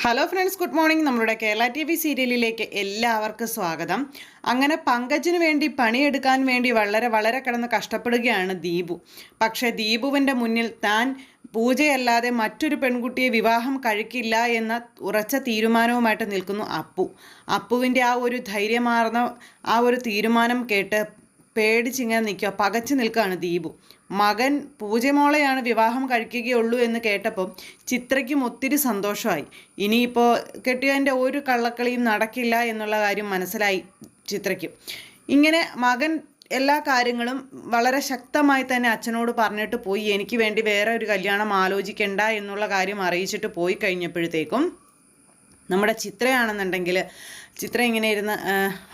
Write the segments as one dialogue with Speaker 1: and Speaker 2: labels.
Speaker 1: Hello friends good morning നമ്മുടെ Kerala T V സീരിയലിലേക്ക് എല്ലാവർക്കും സ്വാഗതം. അങ്ങനെ പങ്കജിന് വേണ്ടി പണിയെടുക്കാൻ വേണ്ടി വളരെ വളരെ കിടന്ന് കഷ്ടപ്പെടുകയാണ് ദീപു. പക്ഷേ ദീപുവിന്റെ മുന്നിൽ താൻ പൂജയല്ലാതെ മറ്റൊരു പെൺകുട്ടിയെ വിവാഹം കഴിക്കില്ല എന്ന ഉറച്ച തീരുമാനവുമായിട്ട് നിൽക്കുന്നു അപ്പു. അപ്പുവിന്റെ ആ ഒരു ധൈര്യമാർന്ന ആ ഒരു തീരുമാനം കേട്ട് പേടിച്ചിങ്ങനെ നിൽക്കുക. പകച്ചു നിൽക്കുകയാണ് ദീപു. മകൻ പൂജമോളെയാണ് വിവാഹം കഴിക്കുകയുള്ളൂ എന്ന് കേട്ടപ്പം ചിത്രയ്ക്കും ഒത്തിരി സന്തോഷമായി. ഇനിയിപ്പോൾ കെട്ടിയതിന്റെ ഒരു കള്ളക്കളിയും നടക്കില്ല എന്നുള്ള കാര്യം മനസ്സിലായി ചിത്രയ്ക്കും. ഇങ്ങനെ മകൻ എല്ലാ കാര്യങ്ങളും വളരെ ശക്തമായി തന്നെ അച്ഛനോട് പറഞ്ഞിട്ട് പോയി. എനിക്ക് വേണ്ടി വേറെ ഒരു കല്യാണം ആലോചിക്കണ്ട എന്നുള്ള കാര്യം അറിയിച്ചിട്ട് പോയി കഴിഞ്ഞപ്പോഴത്തേക്കും നമ്മുടെ ചിത്രയാണെന്നുണ്ടെങ്കിൽ ചിത്ര ഇങ്ങനെ ഇരുന്ന്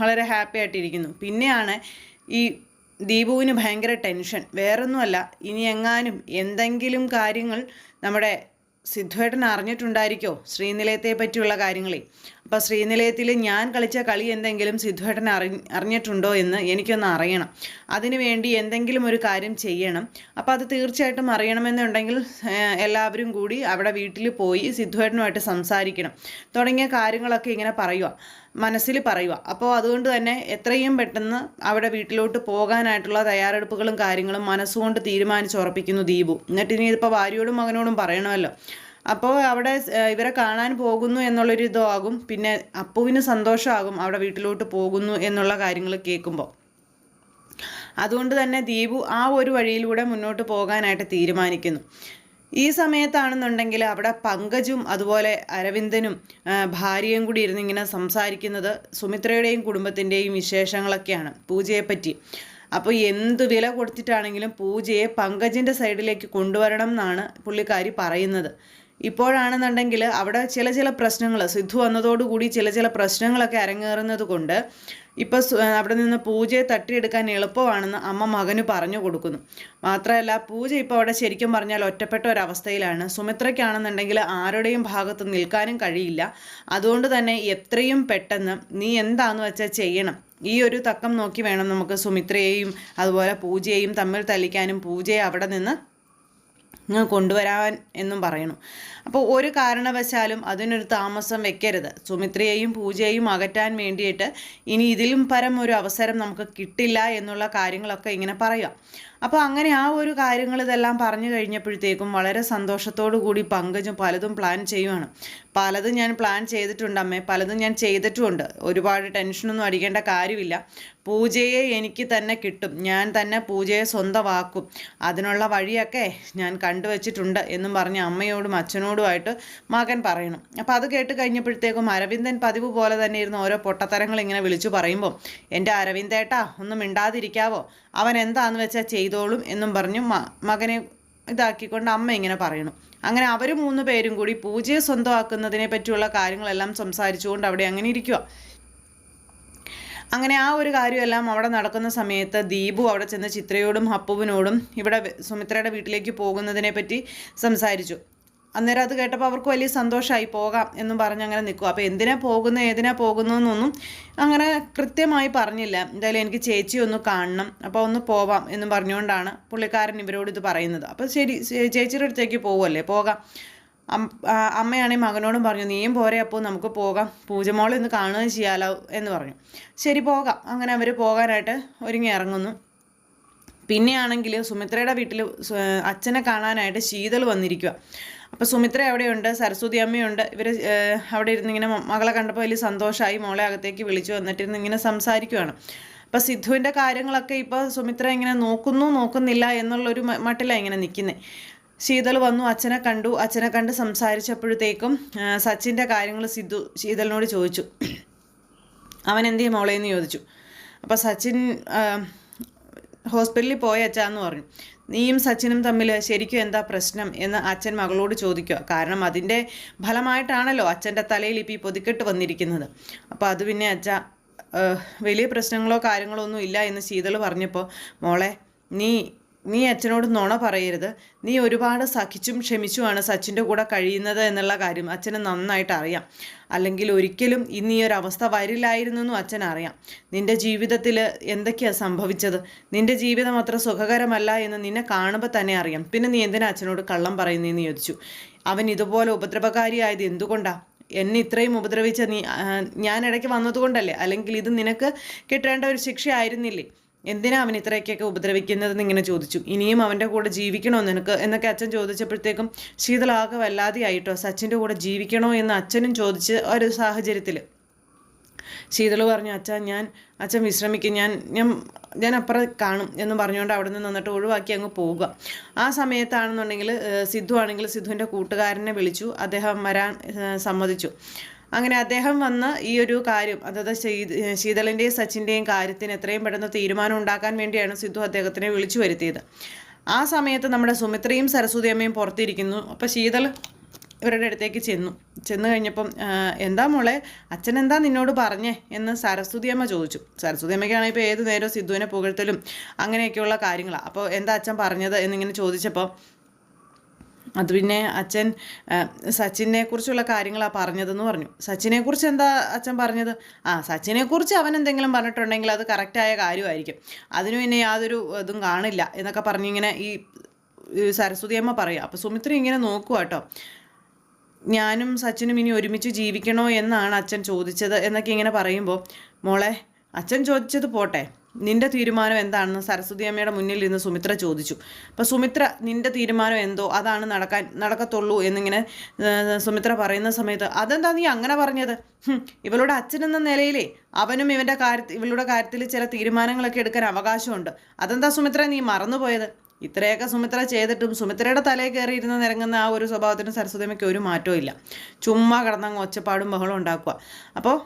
Speaker 1: വളരെ ഹാപ്പി ആയിട്ടിരിക്കുന്നു. പിന്നെയാണ് ഈ ദീപുവിന് ഭയങ്കര ടെൻഷൻ. വേറൊന്നുമല്ല ഇനി എങ്ങാനും എന്തെങ്കിലും കാര്യങ്ങൾ നമ്മുടെ സിദ്ധുവേട്ടൻ അറിഞ്ഞിട്ടുണ്ടായിരിക്കോ ശ്രീനിലയത്തെ പറ്റിയുള്ള കാര്യങ്ങളെ അപ്പോൾ ശ്രീനിലയത്തിൽ ഞാൻ കളിച്ച കളി എന്തെങ്കിലും സിദ്ധുവേട്ടൻ അറി അറിഞ്ഞിട്ടുണ്ടോ എന്ന് എനിക്കൊന്ന് അറിയണം. അതിനുവേണ്ടി എന്തെങ്കിലും ഒരു കാര്യം ചെയ്യണം. അപ്പോൾ അത് തീർച്ചയായിട്ടും അറിയണമെന്നുണ്ടെങ്കിൽ എല്ലാവരും കൂടി അവിടെ വീട്ടിൽ പോയി സിദ്ധുവേട്ടനുമായിട്ട് സംസാരിക്കണം. തുടങ്ങിയ കാര്യങ്ങളൊക്കെ ഇങ്ങനെ പറയുക മനസ്സിൽ പറയുക. അപ്പോൾ അതുകൊണ്ട് തന്നെ എത്രയും പെട്ടെന്ന് അവിടെ വീട്ടിലോട്ട് പോകാനായിട്ടുള്ള തയ്യാറെടുപ്പുകളും കാര്യങ്ങളും മനസ്സുകൊണ്ട് തീരുമാനിച്ചുറപ്പിക്കുന്നു ദീപു. എന്നിട്ട് ഇനി ഇതിപ്പോൾ ഭാര്യയോടും മകനോടും പറയണമല്ലോ. അപ്പോൾ അവിടെ ഇവരെ കാണാൻ പോകുന്നു എന്നുള്ളൊരു ഇതാകും പിന്നെ അപ്പുവിന് സന്തോഷമാകും അവിടെ വീട്ടിലോട്ട് പോകുന്നു എന്നുള്ള കാര്യങ്ങൾ കേൾക്കുമ്പോൾ അതുകൊണ്ട് തന്നെ ദീപു ആ ഒരു വഴിയിലൂടെ മുന്നോട്ട് പോകാനായിട്ട് തീരുമാനിക്കുന്നു. ഈ സമയത്താണെന്നുണ്ടെങ്കിൽ അവിടെ പങ്കജും അതുപോലെ അരവിന്ദനും ഭാര്യയും കൂടി ഇരുന്നിങ്ങനെ സംസാരിക്കുന്നത് സുമിത്രയുടെയും കുടുംബത്തിന്റെയും വിശേഷങ്ങളൊക്കെയാണ് പൂജയെപ്പറ്റി. അപ്പോൾ എന്ത് വില കൊടുത്തിട്ടാണെങ്കിലും പൂജയെ പങ്കജിന്റെ സൈഡിലേക്ക് കൊണ്ടുവരണം എന്നാണ് പുള്ളിക്കാരി പറയുന്നത്. ഇപ്പോഴാണെന്നുണ്ടെങ്കിൽ അവിടെ ചില ചില പ്രശ്നങ്ങൾ സിദ്ധു വന്നതോടുകൂടി ചില ചില പ്രശ്നങ്ങളൊക്കെ അരങ്ങേറുന്നത് കൊണ്ട് ഇപ്പം അവിടെ നിന്ന് പൂജയെ തട്ടിയെടുക്കാൻ എളുപ്പമാണെന്ന് അമ്മ മകന് പറഞ്ഞു കൊടുക്കുന്നു. മാത്രമല്ല പൂജ ഇപ്പോൾ അവിടെ ശരിക്കും പറഞ്ഞാൽ ഒറ്റപ്പെട്ട ഒരവസ്ഥയിലാണ്. സുമിത്രയ്ക്കാണെന്നുണ്ടെങ്കിൽ ആരുടെയും ഭാഗത്ത് നിൽക്കാനും കഴിയില്ല. അതുകൊണ്ട് തന്നെ എത്രയും പെട്ടെന്ന് നീ എന്താന്ന് വെച്ചാൽ ചെയ്യണം. ഈ ഒരു തക്കം നോക്കി വേണം നമുക്ക് സുമിത്രയെയും അതുപോലെ പൂജയെയും തമ്മിൽ തല്ലിക്കാനും പൂജയെ അവിടെ നിന്ന് കൊണ്ടുവരാൻ എന്നും പറയുന്നു അപ്പോൾ ഒരു കാരണവശാലും അതിനൊരു താമസം വെക്കരുത്. സുമിത്രയെയും പൂജയെയും അകറ്റാൻ വേണ്ടിയിട്ട് ഇനി ഇതിലും പരം ഒരു അവസരം നമുക്ക് കിട്ടില്ല എന്നുള്ള കാര്യങ്ങളൊക്കെ ഇങ്ങനെ പറയാം. അപ്പോൾ അങ്ങനെ ആ ഒരു കാര്യങ്ങൾ ഇതെല്ലാം പറഞ്ഞു കഴിഞ്ഞപ്പോഴത്തേക്കും വളരെ സന്തോഷത്തോടു കൂടി പങ്കജും പലതും പ്ലാൻ ചെയ്യുവാണ്. പലതും ഞാൻ പ്ലാൻ ചെയ്തിട്ടുണ്ട് അമ്മേ. പലതും ഞാൻ ചെയ്തിട്ടുമുണ്ട്. ഒരുപാട് ടെൻഷനൊന്നും അടിക്കേണ്ട കാര്യമില്ല. പൂജയെ എനിക്ക് തന്നെ കിട്ടും. ഞാൻ തന്നെ പൂജയെ സ്വന്തമാക്കും. അതിനുള്ള വഴിയൊക്കെ ഞാൻ കണ്ടുവച്ചിട്ടുണ്ട് എന്നും പറഞ്ഞ് അമ്മയോടും അച്ഛനോടുമായിട്ട് മകൻ പറയണം. അപ്പോൾ അത് കേട്ട് കഴിഞ്ഞപ്പോഴത്തേക്കും അരവിന്ദൻ പതിവ് പോലെ തന്നെ ഇരുന്ന് ഓരോ പൊട്ടത്തരങ്ങൾ ഇങ്ങനെ വിളിച്ചു പറയുമ്പോൾ എന്റെ അരവിന്ദേട്ടാ ഒന്നും മിണ്ടാതിരിക്കാവോ? അവൻ എന്താണെന്ന് വെച്ചാൽ ചെയ്തോളും എന്നും പറഞ്ഞു മകനെ ഇതാക്കിക്കൊണ്ട് അമ്മ ഇങ്ങനെ പറയണം. അങ്ങനെ അവർ മൂന്ന് പേരും കൂടി പൂജയെ സ്വന്തമാക്കുന്നതിനെ പറ്റിയുള്ള കാര്യങ്ങളെല്ലാം സംസാരിച്ചുകൊണ്ട് അവിടെ അങ്ങനെ ഇരിക്കുക അങ്ങനെ ആ ഒരു കാര്യമെല്ലാം അവിടെ നടക്കുന്ന സമയത്ത് ദീപു അവിടെ ചെന്ന് ചിത്രയോടും അപ്പുവിനോടും ഇവിടെ സുമിത്രയുടെ വീട്ടിലേക്ക് പോകുന്നതിനെ പറ്റി സംസാരിച്ചു. അന്നേരം അത് കേട്ടപ്പോൾ അവർക്ക് വലിയ സന്തോഷമായി പോകാം എന്നും പറഞ്ഞ് അങ്ങനെ നിൽക്കും. അപ്പോൾ എന്തിനാ പോകുന്നത് ഏതിനാ പോകുന്നതെന്നൊന്നും അങ്ങനെ കൃത്യമായി പറഞ്ഞില്ല. എന്തായാലും എനിക്ക് ചേച്ചി ഒന്ന് കാണണം അപ്പോൾ ഒന്ന് പോവാം എന്നും പറഞ്ഞുകൊണ്ടാണ് പുള്ളിക്കാരൻ ഇവരോട് ഇത് പറയുന്നത്. അപ്പോൾ ശരി ചേച്ചിയുടെ അടുത്തേക്ക് പോകുമല്ലേ പോകാം. അമ്മയാണെങ്കിൽ മകനോടും പറഞ്ഞു നീയും പോരെ അപ്പോൾ നമുക്ക് പോകാം. പൂജമോൾ ഒന്ന് കാണുകയും ചെയ്യാലോ എന്ന് പറഞ്ഞു. ശരി പോകാം. അങ്ങനെ അവർ പോകാനായിട്ട് ഒരുങ്ങി ഇറങ്ങുന്നു. പിന്നെയാണെങ്കിൽ സുമിത്രയുടെ വീട്ടിൽ അച്ഛനെ കാണാനായിട്ട് ശീതൾ വന്നിരിക്കുക അപ്പോൾ സുമിത്ര അവിടെയുണ്ട് സരസ്വതി അമ്മയുണ്ട്. ഇവർ അവിടെ ഇരുന്ന് ഇങ്ങനെ മകളെ കണ്ടപ്പോൾ വലിയ സന്തോഷമായി മോളെ അകത്തേക്ക് വിളിച്ചു വന്നിട്ടിരുന്ന് ഇങ്ങനെ സംസാരിക്കുകയാണ് അപ്പോൾ സിദ്ധുവിന്റെ കാര്യങ്ങളൊക്കെ ഇപ്പോൾ സുമിത്ര ഇങ്ങനെ നോക്കുന്നു നോക്കുന്നില്ല എന്നുള്ളൊരു മട്ടിലാണ് ഇങ്ങനെ നിൽക്കുന്നത് ശീതൾ വന്നു അച്ഛനെ കണ്ടു. അച്ഛനെ കണ്ട് സംസാരിച്ചപ്പോഴത്തേക്കും സച്ചിന്റെ കാര്യങ്ങൾ സിദ്ധു ശീതളിനോട് ചോദിച്ചു. അവൻ എന്ത് മോളെ എന്ന് ചോദിച്ചു. അപ്പോൾ സച്ചിൻ ഹോസ്പിറ്റലിൽ പോയ അച്ഛാന്ന് പറഞ്ഞു. നീയും സച്ചിനും തമ്മിൽ ശരിക്കും എന്താ പ്രശ്നം എന്ന് അച്ഛൻ മകളോട് ചോദിക്കുക. കാരണം അതിന്റെ ഫലമായിട്ടാണല്ലോ അച്ഛന്റെ തലയിൽ ഇപ്പോൾ ഈ പൊതിക്കെട്ട് വന്നിരിക്കുന്നത്. അപ്പോൾ അത് പിന്നെ അച്ഛ വലിയ പ്രശ്നങ്ങളോ കാര്യങ്ങളോ ഒന്നും ഇല്ല എന്ന് ശീതൾ പറഞ്ഞപ്പോൾ മോളെ നീ നീ അച്ഛനോട് നുണ പറയരുത്. നീ ഒരുപാട് സഹിച്ചും ക്ഷമിച്ചുമാണ് സച്ചിന്റെ കൂടെ കഴിയുന്നത് എന്നുള്ള കാര്യം അച്ഛന് നന്നായിട്ട് അറിയാം. അല്ലെങ്കിൽ ഒരിക്കലും ഇന്ന് ഈ ഒരു അവസ്ഥ വരില്ലായിരുന്നു എന്നും അച്ഛൻ അറിയാം. നിന്റെ ജീവിതത്തിൽ എന്തൊക്കെയാണ് സംഭവിച്ചത്? നിന്റെ ജീവിതം അത്ര സുഖകരമല്ല എന്ന് നിന്നെ കാണുമ്പോൾ തന്നെ അറിയാം. പിന്നെ നീ എന്തിനാ അച്ഛനോട് കള്ളം പറയുന്നതെന്ന് ചോദിച്ചു. അവൻ ഇതുപോലെ ഉപദ്രവകാരിയായത് എന്തുകൊണ്ടാണ് എന്നെ ഇത്രയും ഉപദ്രവിച്ച നീ ഞാൻ ഇടയ്ക്ക് വന്നതുകൊണ്ടല്ലേ? അല്ലെങ്കിൽ ഇത് നിനക്ക് കിട്ടേണ്ട ഒരു ശിക്ഷയായിരുന്നില്ലേ? എന്തിനാ അവൻ ഇത്രയൊക്കെയൊക്കെ ഉപദ്രവിക്കുന്നതെന്ന് ഇങ്ങനെ ചോദിച്ചു. ഇനിയും അവന്റെ കൂടെ ജീവിക്കണോ നിനക്ക്? എന്നൊക്കെ അച്ഛൻ ചോദിച്ചപ്പോഴത്തേക്കും ശീതളാകെ വല്ലാതെയായിട്ടോ. സച്ചിന്റെ കൂടെ ജീവിക്കണോ എന്ന് അച്ഛനും ചോദിച്ച് ഒരു സാഹചര്യത്തിൽ ശീതൾ പറഞ്ഞു അച്ഛാ ഞാൻ അച്ഛൻ വിശ്രമിക്കും. ഞാൻ ഞാൻ ഞാൻ അപ്പുറം കാണും എന്ന് പറഞ്ഞുകൊണ്ട് അവിടെ നിന്ന് നിന്നിട്ട് ഒഴിവാക്കി അങ്ങ് പോവുക. ആ സമയത്താണെന്നുണ്ടെങ്കിൽ സിദ്ധു ആണെങ്കിൽ സിദ്ധുവിന്റെ കൂട്ടുകാരനെ വിളിച്ചു. അദ്ദേഹം വരാൻ സമ്മതിച്ചു. അങ്ങനെ അദ്ദേഹം വന്ന് ഈ ഒരു കാര്യം അതായത് ശീത ശീതളിന്റെയും സച്ചിന്റെയും കാര്യത്തിന് എത്രയും പെട്ടെന്ന് തീരുമാനം ഉണ്ടാക്കാൻ വേണ്ടിയാണ് സിദ്ധു അദ്ദേഹത്തിനെ വിളിച്ചു വരുത്തിയത്. ആ സമയത്ത് നമ്മുടെ സുമിത്രയും സരസ്വതി അമ്മയും പുറത്തിരിക്കുന്നു. അപ്പോൾ ശീതൾ ഇവരുടെ അടുത്തേക്ക് ചെന്നു. ചെന്ന് കഴിഞ്ഞപ്പം എന്താ മോളെ അച്ഛൻ എന്താ നിന്നോട് പറഞ്ഞേ എന്ന് സരസ്വതി അമ്മ ചോദിച്ചു. സരസ്വതി അമ്മയ്ക്കാണെങ്കിൽ ഇപ്പോൾ ഏത് നേരവും സിദ്ധുവിനെ പുകഴ്ത്തലും അങ്ങനെയൊക്കെയുള്ള കാര്യങ്ങളാണ് അപ്പോൾ എന്താ അച്ഛൻ പറഞ്ഞത് എന്നിങ്ങനെ ചോദിച്ചപ്പോൾ അത് പിന്നെ അച്ഛൻ സച്ചിനെ കുറിച്ചുള്ള കാര്യങ്ങളാണ് പറഞ്ഞതെന്ന് പറഞ്ഞു. സച്ചിനെ കുറിച്ച് എന്താ അച്ഛൻ പറഞ്ഞത്? ആ സച്ചിനെ കുറിച്ച് അവൻ എന്തെങ്കിലും പറഞ്ഞിട്ടുണ്ടെങ്കിൽ അത് കറക്റ്റായ കാര്യമായിരിക്കും. അതിന് പിന്നെ യാതൊരു ഇതും കാണില്ല എന്നൊക്കെ പറഞ്ഞിങ്ങനെ ഈ സരസ്വതി അമ്മ പറയുക. അപ്പോൾ സുമിത്ര ഇങ്ങനെ നോക്കുക കേട്ടോ. ഞാനും സച്ചിനും ഇനി ഒരുമിച്ച് ജീവിക്കണോ എന്നാണ് അച്ഛൻ ചോദിച്ചത് എന്നൊക്കെ ഇങ്ങനെ പറയുമ്പോൾ മോളെ അച്ഛൻ ചോദിച്ചത് പോട്ടെ. നിന്റെ തീരുമാനം എന്താണെന്ന് സരസ്വതി അമ്മയുടെ മുന്നിൽ ഇരുന്ന് സുമിത്ര ചോദിച്ചു. അപ്പോൾ സുമിത്ര നിന്റെ തീരുമാനം എന്തോ? അതാണ് നടക്കാൻ നടക്കത്തുള്ളൂ എന്നിങ്ങനെ സുമിത്ര പറയുന്ന സമയത്ത് അതെന്താ നീ അങ്ങനെ പറഞ്ഞത്? ഇവളുടെ അച്ഛനെന്ന നിലയിലേ അവനും ഇവന്റെ കാര്യത്തിൽ ഇവളുടെ കാര്യത്തിൽ ചില തീരുമാനങ്ങളൊക്കെ എടുക്കാൻ അവകാശമുണ്ട്. അതെന്താ സുമിത്ര നീ മറന്നുപോയത്? ഇത്രയൊക്കെ സുമിത്ര ചെയ്തിട്ടും സുമിത്രയുടെ തലയിൽ കയറിയിരുന്ന് നിരങ്ങുന്ന ആ ഒരു സ്വഭാവത്തിന് സരസ്വതിമയ്ക്ക് ഒരു മാറ്റവും ഇല്ല. ചുമ്മാ കിടന്നങ്ങ് ഒച്ചപ്പാടും ബഹളം ഉണ്ടാക്കുക. അപ്പോൾ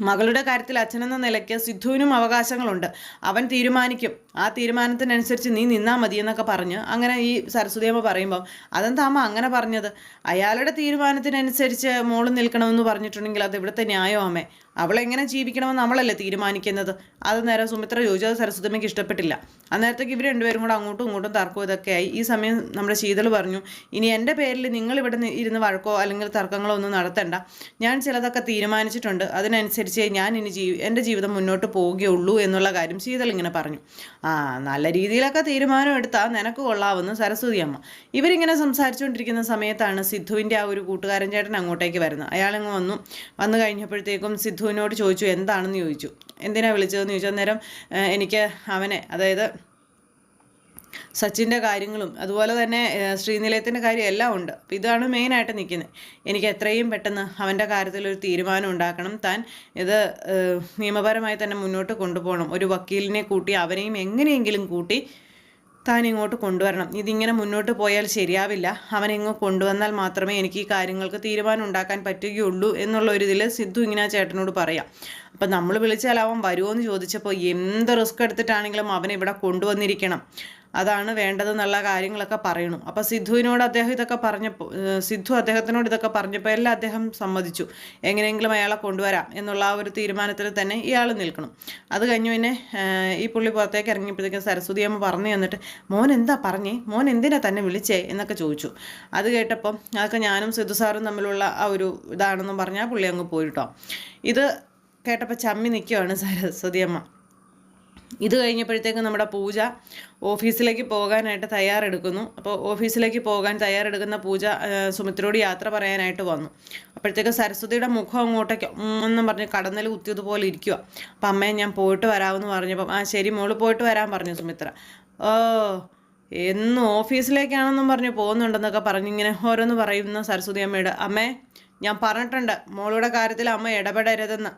Speaker 1: മകളുടെ കാര്യത്തിൽ അച്ഛനെന്ന നിലയ്ക്ക് സിദ്ധുവിനും അവകാശങ്ങളുണ്ട്. അവൻ തീരുമാനിക്കും. ആ തീരുമാനത്തിനനുസരിച്ച് നീ നിന്നാൽ മതി എന്നൊക്കെ പറഞ്ഞ് അങ്ങനെ ഈ സരസ്വതിയമ്മ പറയുമ്പോൾ അതെന്താ അമ്മ അങ്ങനെ പറഞ്ഞത്? അയാളുടെ തീരുമാനത്തിനനുസരിച്ച് മോൾ നിൽക്കണമെന്ന് പറഞ്ഞിട്ടുണ്ടെങ്കിൽ അത് ഇവിടുത്തെ ന്യായം അമ്മേ. അവളെങ്ങനെ ജീവിക്കണമെന്ന് നമ്മളല്ലേ തീരുമാനിക്കുന്നത്? അത് നേരം സുമിത്ര ചോദിച്ചു. അത് സരസ്വതിയമ്മയ്ക്ക് ഇഷ്ടപ്പെട്ടില്ല. അന്നേരത്തേക്ക് ഇവർ രണ്ടുപേരും കൂടെ അങ്ങോട്ടും ഇങ്ങോട്ടും തർക്കവും ഇതൊക്കെ ആയി ഈ സമയം നമ്മുടെ ശീതൾ പറഞ്ഞു ഇനി എന്റെ പേരിൽ നിങ്ങൾ ഇവിടെ ഇരുന്ന് വഴക്കോ അല്ലെങ്കിൽ തർക്കങ്ങളോ ഒന്നും നടത്തണ്ട. ഞാൻ ചിലതൊക്കെ തീരുമാനിച്ചിട്ടുണ്ട്. അതിനനുസരിച്ച് ഞാൻ ഇനി ജീവി എന്റെ ജീവിതം മുന്നോട്ട് പോവുകയുള്ളൂ എന്നുള്ള കാര്യം ശീതൾ ഇങ്ങനെ പറഞ്ഞു. ആ നല്ല രീതിയിലൊക്കെ തീരുമാനം എടുത്താൽ നിനക്ക് കൊള്ളാവുന്ന സരസ്വതി അമ്മ ഇവരിങ്ങനെ സംസാരിച്ചുകൊണ്ടിരിക്കുന്ന സമയത്താണ് സിദ്ധുവിന്റെ ആ ഒരു കൂട്ടുകാരൻ ചേട്ടൻ അങ്ങോട്ടേക്ക് വരുന്നത്. അയാളങ്ങ് വന്നു. വന്നു കഴിഞ്ഞപ്പോഴത്തേക്കും സിദ്ധുവിനോട് ചോദിച്ചു എന്താണെന്ന് ചോദിച്ചു? എന്തിനാണ് വിളിച്ചതെന്ന് ചോദിച്ചു? അന്നേരം എനിക്ക് അവനെ അതായത് സച്ചിന്റെ കാര്യങ്ങളും അതുപോലെ തന്നെ ശ്രീനിലയത്തിന്റെ കാര്യം എല്ലാം ഉണ്ട്. അപ്പോൾ ഇതാണ് മെയിനായിട്ട് നിൽക്കുന്നത്. എനിക്ക് എത്രയും പെട്ടെന്ന് അവന്റെ കാര്യത്തിൽ ഒരു തീരുമാനം ഉണ്ടാക്കണം. താൻ ഇത് നിയമപരമായി തന്നെ മുന്നോട്ട് കൊണ്ടുപോകണം. ഒരു വക്കീലിനെ കൂട്ടി അവനെയും എങ്ങനെയെങ്കിലും കൂട്ടി താൻ ഇങ്ങോട്ട് കൊണ്ടുവരണം. ഇതിങ്ങനെ മുന്നോട്ട് പോയാൽ ശരിയാവില്ല. അവൻ ഇങ്ങ് കൊണ്ടുവന്നാൽ മാത്രമേ എനിക്ക് ഈ കാര്യങ്ങൾക്ക് തീരുമാനം ഉണ്ടാക്കാൻ പറ്റുകയുള്ളൂ എന്നുള്ള ഒരു ഇതിൽ സിദ്ധു ഇങ്ങനെ ചേട്ടനോട് പറയാം. അപ്പം നമ്മൾ വിളിച്ചാൽ അവൻ വരുമോ എന്ന് ചോദിച്ചപ്പോൾ എന്ത് റിസ്ക് എടുത്തിട്ടാണെങ്കിലും അവനെ ഇവിടെ കൊണ്ടുവന്നിരിക്കണം. അതാണ് വേണ്ടതെന്നുള്ള കാര്യങ്ങളൊക്കെ പറയണു. അപ്പോൾ സിദ്ധുവിനോട് അദ്ദേഹം ഇതൊക്കെ പറഞ്ഞപ്പോൾ സിദ്ധു അദ്ദേഹത്തിനോട് ഇതൊക്കെ പറഞ്ഞപ്പോൾ എല്ലാം അദ്ദേഹം സമ്മതിച്ചു. എങ്ങനെയെങ്കിലും അയാളെ കൊണ്ടുവരാം എന്നുള്ള ആ ഒരു തീരുമാനത്തിൽ തന്നെ ഇയാൾ നിൽക്കണം. അത് കഴിഞ്ഞു പിന്നെ ഈ പുള്ളി പുറത്തേക്ക് ഇറങ്ങിയപ്പോഴത്തേക്കും സരസ്വതി അമ്മ പറഞ്ഞു തന്നിട്ട് മോൻ എന്താ പറഞ്ഞേ? മോൻ എന്തിനാ തന്നെ വിളിച്ചേ? എന്നൊക്കെ ചോദിച്ചു. അത് കേട്ടപ്പം അതൊക്കെ ഞാനും സിദ്ധു സാറും തമ്മിലുള്ള ആ ഒരു ഇതാണെന്നും പറഞ്ഞാൽ പുള്ളി അങ്ങ് പോയിട്ടോ. ഇത് കേട്ടപ്പോൾ ചമ്മി നിൽക്കുവാണ് സരസ്വതി അമ്മ. ഇത് കഴിഞ്ഞപ്പോഴത്തേക്കും നമ്മുടെ പൂജ ഓഫീസിലേക്ക് പോകാനായിട്ട് തയ്യാറെടുക്കുന്നു. അപ്പോൾ ഓഫീസിലേക്ക് പോകാൻ തയ്യാറെടുക്കുന്ന പൂജ സുമിത്രയോട് യാത്ര പറയാനായിട്ട് വന്നു. അപ്പോഴത്തേക്ക് സരസ്വതിയുടെ മുഖം അങ്ങോട്ടേക്ക് എന്നും പറഞ്ഞ് കടന്നൽ കുത്തിയതുപോലെ ഇരിക്കുക അപ്പം അമ്മയെ ഞാൻ പോയിട്ട് വരാമെന്ന് പറഞ്ഞപ്പം ആ ശരി മോൾ പോയിട്ട് വരാൻ പറഞ്ഞു സുമിത്ര. ഓ എന്നും ഓഫീസിലേക്കാണെന്നും പറഞ്ഞ് പോകുന്നുണ്ടെന്നൊക്കെ പറഞ്ഞിങ്ങനെ ഓരോന്ന് പറയുന്ന സരസ്വതി അമ്മയുടെ അമ്മേ ഞാൻ പറഞ്ഞിട്ടുണ്ട് മോളുടെ കാര്യത്തിൽ അമ്മ ഇടപെടരുതെന്ന്.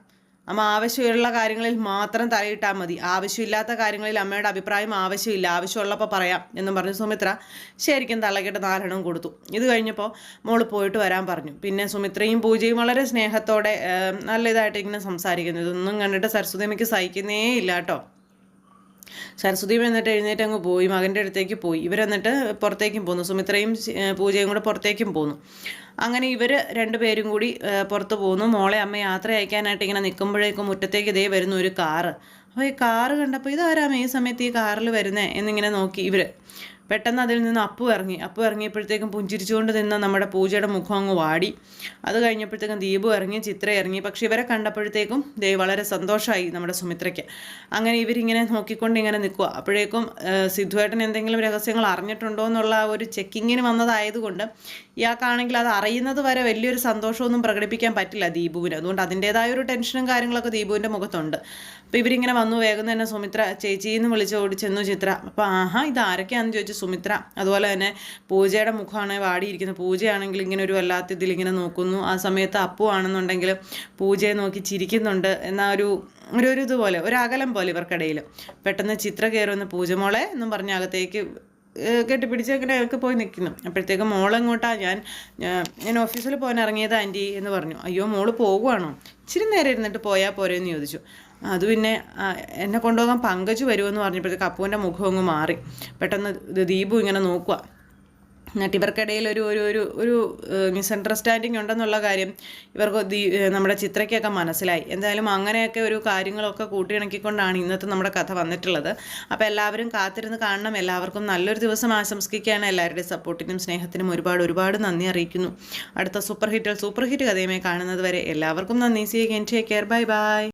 Speaker 1: അമ്മ ആവശ്യമുള്ള കാര്യങ്ങളിൽ മാത്രം തലയിട്ടാൽ മതി. ആവശ്യമില്ലാത്ത കാര്യങ്ങളിൽ അമ്മയുടെ അഭിപ്രായം ആവശ്യമില്ല. ആവശ്യമുള്ളപ്പോൾ പറയാം എന്നും പറഞ്ഞു സുമിത്ര ശരിക്കും തള്ളക്കിട്ട് നാലെണ്ണം കൊടുത്തു. ഇത് കഴിഞ്ഞപ്പോൾ മോൾ പോയിട്ട് വരാൻ പറഞ്ഞു. പിന്നെ സുമിത്രയും പൂജയും വളരെ സ്നേഹത്തോടെ നല്ല ഇതായിട്ട് ഇങ്ങനെ സംസാരിക്കുന്നു. ഇതൊന്നും കണ്ടിട്ട് സരസ്വതിയമ്മയ്ക്ക് സഹിക്കുന്നേ ഇല്ല കേട്ടോ. സരസ്വതി എന്നിട്ട് എഴുന്നേറ്റ് അങ്ങ് പോയി മകന്റെ അടുത്തേക്ക് പോയി. ഇവരെന്നിട്ട് പുറത്തേക്കും പോന്നു. സുമിത്രയും പൂജയും കൂടെ പുറത്തേക്കും പോന്നു. അങ്ങനെ ഇവർ രണ്ടുപേരും കൂടി പുറത്ത് പോന്നു. മോളെ അമ്മ യാത്ര അയക്കാനായിട്ട് ഇങ്ങനെ നിൽക്കുമ്പോഴേക്കും മുറ്റത്തേക്ക് ഇതേ വരുന്നു ഒരു കാറ്. അപ്പോൾ ഈ കാറ് കണ്ടപ്പോൾ ഇതാരാമേ ഈ സമയത്ത് ഈ കാറിൽ വരുന്നത് എന്നിങ്ങനെ നോക്കി ഇവർ പെട്ടെന്ന് അതിൽ നിന്ന് അപ്പു ഇറങ്ങി. അപ്പു ഇറങ്ങിയപ്പോഴത്തേക്കും പുഞ്ചിരിച്ചുകൊണ്ട് നിന്ന നമ്മുടെ പൂജയുടെ മുഖം അങ്ങ് വാടി. അത് കഴിഞ്ഞപ്പോഴത്തേക്കും ദീപു ഇറങ്ങി ചിത്ര ഇറങ്ങി. പക്ഷെ ഇവരെ കണ്ടപ്പോഴത്തേക്കും ദേ വളരെ സന്തോഷമായി നമ്മുടെ സുമിത്രയ്ക്ക്. അങ്ങനെ ഇവരിങ്ങനെ നോക്കിക്കൊണ്ട് ഇങ്ങനെ നിൽക്കുക അപ്പോഴേക്കും സിദ്ധുവേട്ടൻ എന്തെങ്കിലും രഹസ്യങ്ങൾ അറിഞ്ഞിട്ടുണ്ടോ എന്നുള്ള ഒരു ചെക്കിങ്ങിന് വന്നതായതുകൊണ്ട് ഇയാൾക്കാണെങ്കിൽ അത് അറിയുന്നത് വരെ വലിയൊരു സന്തോഷമൊന്നും പ്രകടിപ്പിക്കാൻ പറ്റില്ല ദീപുവിന്. അതുകൊണ്ട് അതിന്റേതായ ഒരു ടെൻഷനും കാര്യങ്ങളൊക്കെ ദീപുവിന്റെ മുഖത്തുണ്ട്. അപ്പോൾ ഇവരിങ്ങനെ വന്നു വേഗം തന്നെ സുമിത്ര ചേച്ചിന്ന് വിളിച്ച് ഓടി ചെന്നു ചിത്ര. അപ്പോൾ ആഹാ ഇത് ആരൊക്കെയാണെന്ന് ചോദിച്ചു സുമിത്ര. അതുപോലെ തന്നെ പൂജയുടെ മുഖമാണ് വാടിയിരിക്കുന്നത്. പൂജയാണെങ്കിൽ ഇങ്ങനെ ഒരു വല്ലാത്ത ഇതിലിങ്ങനെ നോക്കുന്നു. ആ സമയത്ത് അപ്പു ആണെന്നുണ്ടെങ്കിൽ പൂജയെ നോക്കി ചിരിക്കുന്നുണ്ട്. എന്നാ ഒരു ഒരു ഒരു ഇതുപോലെ ഒരു അകലം പോലെ ഇവർക്കിടയിൽ പെട്ടെന്ന് ചിത്ര കയറുന്ന പൂജമോളെ എന്നും പറഞ്ഞ് അകത്തേക്ക് കെട്ടിപ്പിടിച്ച് അങ്ങനെ അയാൾക്ക് പോയി നിൽക്കുന്നു അപ്പോഴത്തേക്കും മോളെങ്ങോട്ടാ? ഞാൻ ഞാൻ- ഓഫീസിൽ പോകാൻ ഇറങ്ങിയത് ആന്റി എന്ന് പറഞ്ഞു. അയ്യോ മോൾ പോകുവാണോ? ഇച്ചിരി നേരം ഇരുന്നിട്ട് പോയാൽ പോരെ എന്ന് ചോദിച്ചു. അത് പിന്നെ എന്നെ കൊണ്ടുപോകാൻ പങ്കജ് വരുമെന്ന് പറഞ്ഞപ്പോഴത്തേക്ക് അപ്പുവിന്റെ മുഖം അങ്ങ് മാറി. പെട്ടെന്ന് ദീപു ഇങ്ങനെ നോക്കുക എന്നിട്ട് ഇവർക്കിടയിൽ ഒരു ഒരു ഒരു ഒരു മിസ്അണ്ടർസ്റ്റാൻഡിങ് ഉണ്ടെന്നുള്ള കാര്യം ഇവർക്ക് നമ്മുടെ ചിത്രയ്ക്കൊക്കെ മനസ്സിലായി. എന്തായാലും അങ്ങനെയൊക്കെ ഒരു കാര്യങ്ങളൊക്കെ കൂട്ടിയിണക്കിക്കൊണ്ടാണ് ഇന്നത്തെ നമ്മുടെ കഥ വന്നിട്ടുള്ളത്. അപ്പോൾ എല്ലാവരും കാത്തിരുന്ന് കാണണം. എല്ലാവർക്കും നല്ലൊരു ദിവസം ആശംസിക്കുകയാണ്. എല്ലാവരുടെയും സപ്പോർട്ടിനും സ്നേഹത്തിനും ഒരുപാട് ഒരുപാട് നന്ദി അറിയിക്കുന്നു. അടുത്ത സൂപ്പർ ഹിറ്റിൽ സൂപ്പർ ഹിറ്റ് കഥയുമായി കാണുന്നത് വരെ എല്ലാവർക്കും നന്ദി. See take care bye bye